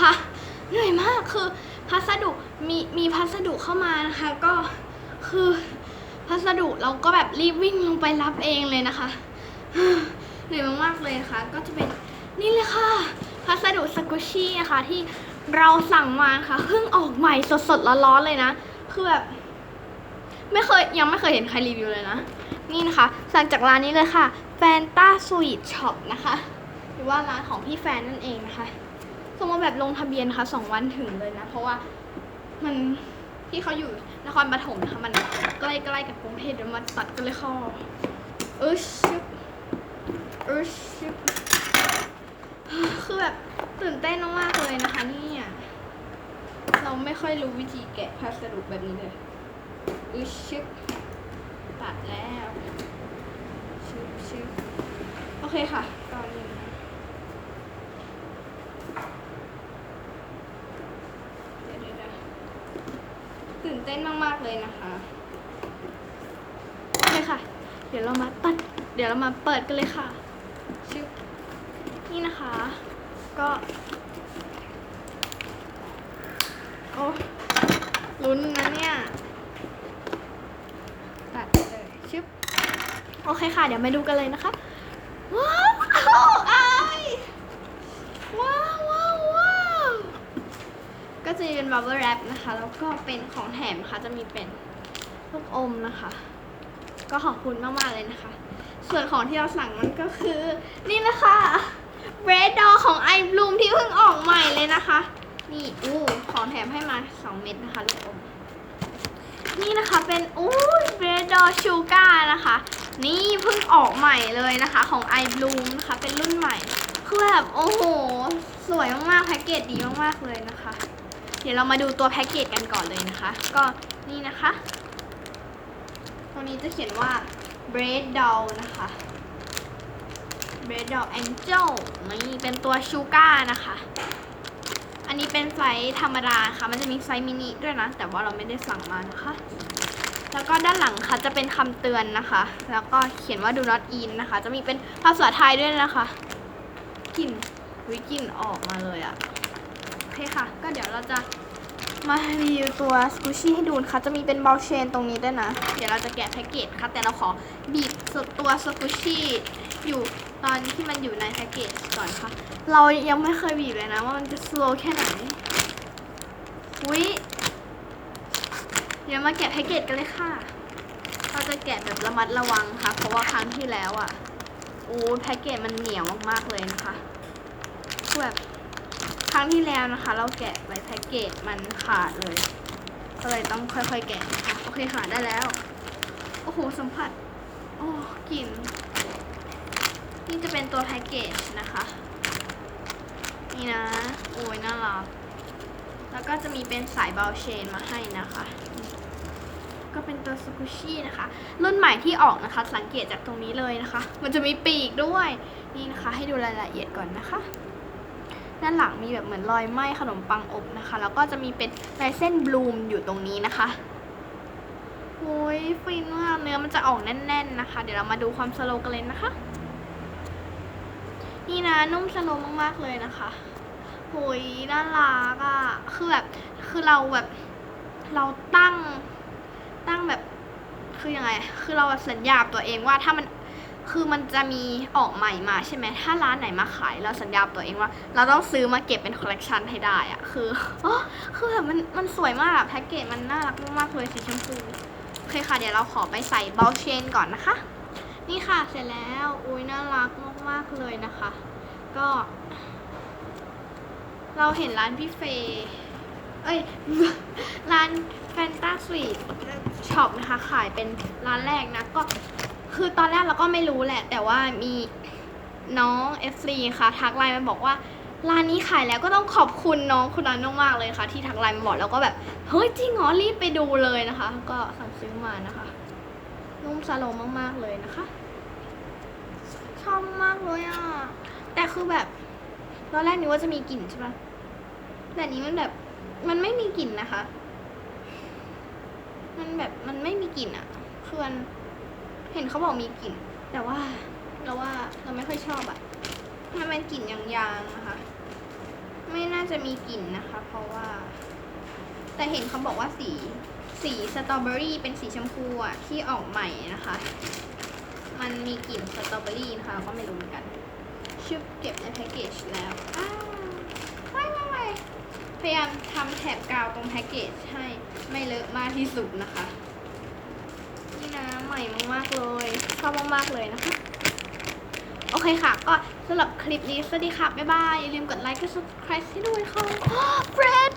คะ เหนื่อยมากคือพัสดุมีมีพัสดุเข้ามานะคะ ก็คือพัสดุเราก็แบบรีบวิ่งลงไปรับเองเลยนะคะเหนื่อยมากๆเลยนะคะก็จะเป็นนี่เลยค่ะ พัสดุสกุชี่นะคะที่เราสั่งมาค่ะเพิ่งออกใหม่สดๆร้อนๆเลยนะ คือแบบไม่เคยยังไม่เคยเห็นใครรีวิวเลยนะ นี่นะคะ สั่งจากร้านนี้เลยค่ะ Fanta Sweet Shop นะคะ หรือว่าร้านของพี่แฟนนั่นเองนะคะ ส่งมาแบบลงทะเบียนนะคะสองวันถึงเลยนะ เพราะว่ามันที่เขาอยู่นครปฐมนะคะมันใกล้ๆกับกรุงเทพเดี๋ยวมาตัดกันเลยค่ะเออชิบเออชิบคือแบบตื่นเต้นมากๆเลยนะคะเนี่ยเราไม่ค่อยรู้วิธีแกะพัสดุแบบนี้เลยอึชชึบตัดแล้วชึบชึบโอเคค่ะก่อนนึ่งเดี๋ยวเดี๋ยวเดี๋ยว ตื่นเต้นมากๆเลยนะคะโอเคค่ะ เดี๋ยวเรามาตัด เดี๋ยวเรามาเปิดกันเลยค่ะชึบนี่นะคะ ก็โอ้ลุ้นนะเนี่ย ตัดเลยชึบโอเคค่ะ เดี๋ยวมาดูกันเลยนะคะ ว้าวอายว้าวว้าวว้าว ก็จะเป็นบับเบิลแรปนะคะ แล้วก็เป็นของแถมค่ะ จะมีเป็นลูกอมนะคะ ก็ขอบคุณมากๆเลยนะคะ ส่วนของที่เราสั่งมันก็คือ นี่นะคะเบรดดอของไอบลูมที่เพิ่งออกใหม่เลยนะคะ นี่อู้ของแถมให้มา2เม็ดนะคะลูกอม นี่นะคะเป็นอู้เบรดดอชูการ์นะคะ นี่เพิ่งออกใหม่เลยนะคะ ของ i b l o o m นะคะ เป็นรุ่นใหม่ คือแบบโอ้โห สวยมากๆแพ็กเกจดีมากๆเลยนะคะ เดี๋ยวเรามาดูตัวแพ็กเกจกันก่อนเลยนะคะ ก็นี่นะคะ ตรงนี้จะเขียนว่า bread doll นะคะ bread doll angel นี่เป็นตัวชูการ์นะคะ อันนี้เป็นไซส์ธรรมดาค่ะ มันจะมีไซส์มินิด้วยนะ แต่ว่าเราไม่ได้สั่งมานะคะ แล้วก็ด้านหลังค่ะจะเป็นคำเตือนนะคะ แล้วก็เขียนว่า do not in นะคะ จะมีเป็นภาษาไทยด้วยนะคะ กลิ่นวิกลิ่นออกมาเลยอะ เคค่ะ ก็เดี๋ยวเราจะมารีวิวตัวสกูชี่ให้ดูนะคะจะมีเป็นเบลเชนตรงนี้ด้วยนะ เดี๋ยวเราจะแกะแพ็กเกจค่ะแต่เราขอบีบตัวสกูชี่อยู่ตอนที่มันอยู่ในแพ็กเกจก่อนค่ะ เรายังไม่เคยบีบเลยนะ ว่ามันจะสโลว์แค่ไหนวิเดี๋ยวมาแกะแพ็กเกจกันเลยค่ะ เราจะแกะแบบระมัดระวังค่ะ เพราะว่าครั้งที่แล้วอะโอ้แพ็กเกจมันเหนียวมากๆเลยนะคะแบบ รั้งที่แล้วนะคะ เราแกะไปแพ็กเกจมันขาดเลย ก็เลยต้องค่อยๆแกะนะคะโอเคค่ะได้แล้ว โอ้โหสัมผัส โอ้กลิ่น นี่จะเป็นตัวแพ็กเกจนะคะ นี่นะ โอ้ยน่ารัก แล้วก็จะมีเป็นสายเบลเชนมาให้นะคะก็เป็นตัวสกุชี่นะคะ รุ่นใหม่ที่ออกนะคะ สังเกตจากตรงนี้เลยนะคะ มันจะมีปีกด้วย นี่นะคะ ให้ดูรายละเอียดก่อนนะคะ ด้านหลังมีแบบเหมือนรอยไหม้ขนมปังอบนะคะ แล้วก็จะมีเป็นลายเส้นบลูมอยู่ตรงนี้นะคะโอ้ยฟินมากเนื้อมันจะออกแน่น ๆ นะคะ เดี๋ยวเรามาดูความสโลกันเลยนะคะ นี่นะนุ่มสโลมากๆเลยนะคะโหยน่ารักอะ่ะคือแบบคือเราแบบเราตั้งตั้งแบบคือยังไง คือเราสัญญาตัวเองว่าถ้ามัน คือมันจะมีออกใหม่มาใช่ไหมถ้าร้านไหนมาขายเราสัญญาบตัวเองว่า เราต้องซื้อมาเก็บเป็นคอลเลกชันให้ได้อะคืออ๋อคือแบบมันมันสวยมากอะแพ็กเกจมันน่ารักมากๆเลยสีชมพูโอเคค่ะเดี๋ยวเราขอไปใส่เบลเชนก่อนนะคะ นี่ค่ะเสร็จแล้วอุ้ยน่ารักมากๆเลยนะคะ ก็ เราเห็นร้านพี่เฟย์เอ้ยร้านแฟนตาสวีทช็อปนะคะขายเป็นร้านแรกนะก็ คือตอนแรกเราก็ไม่รู้แหละ แต่ว่ามีน้อง F3 ค่ะ ทักไลน์มาบอกว่าร้านนี้ขายแล้วก็ต้องขอบคุณน้องคนนั้นมากๆเลยค่ะ ที่ทักไลน์มาบอกแล้วก็แบบเฮ้ยจริงเหรอรีบไปดูเลยนะคะ ก็สั่งซื้อมานะคะ นุ่มสโลว์มากๆเลยนะคะ ชอบมากเลยอะแต่คือแบบตอนแรกนึกว่าจะมีกลิ่นใช่ปะแต่นนี้มันแบบมันไม่มีกลิ่นนะคะ มันแบบมันไม่มีกลิ่นอะคือมัน เห็นเขาบอกมีกลิ่น แต่ว่าเราว่าเราไม่ค่อยชอบอะมันเป็นกลิ่นยางๆนะคะ ไม่น่าจะมีกลิ่นนะคะ เพราะว่า แต่เห็นเขาบอกว่าสี สีสตรอเบอรี่เป็นสีชมพูอะที่ออกใหม่นะคะ มันมีกลิ่นสตรอเบอรี่นะคะก็ไม่รู้เหมือนกันชุบเก็บในแพ็กเกจแล้วอ้าวไม่ไม่ไม่พยายามทำแถบกาวตรงแพ็กเกจให้ไม่เลอะมากที่สุดนะคะ ใหม่มากๆเลยชอบมากๆเลยนะคะ โอเคค่ะ ก็สำหรับคลิปนี้สวัสดีค่ะ บ๊ายบาย อย่าลืมกดไลค์กด subscribe ให้ด้วยค่ะเฟรน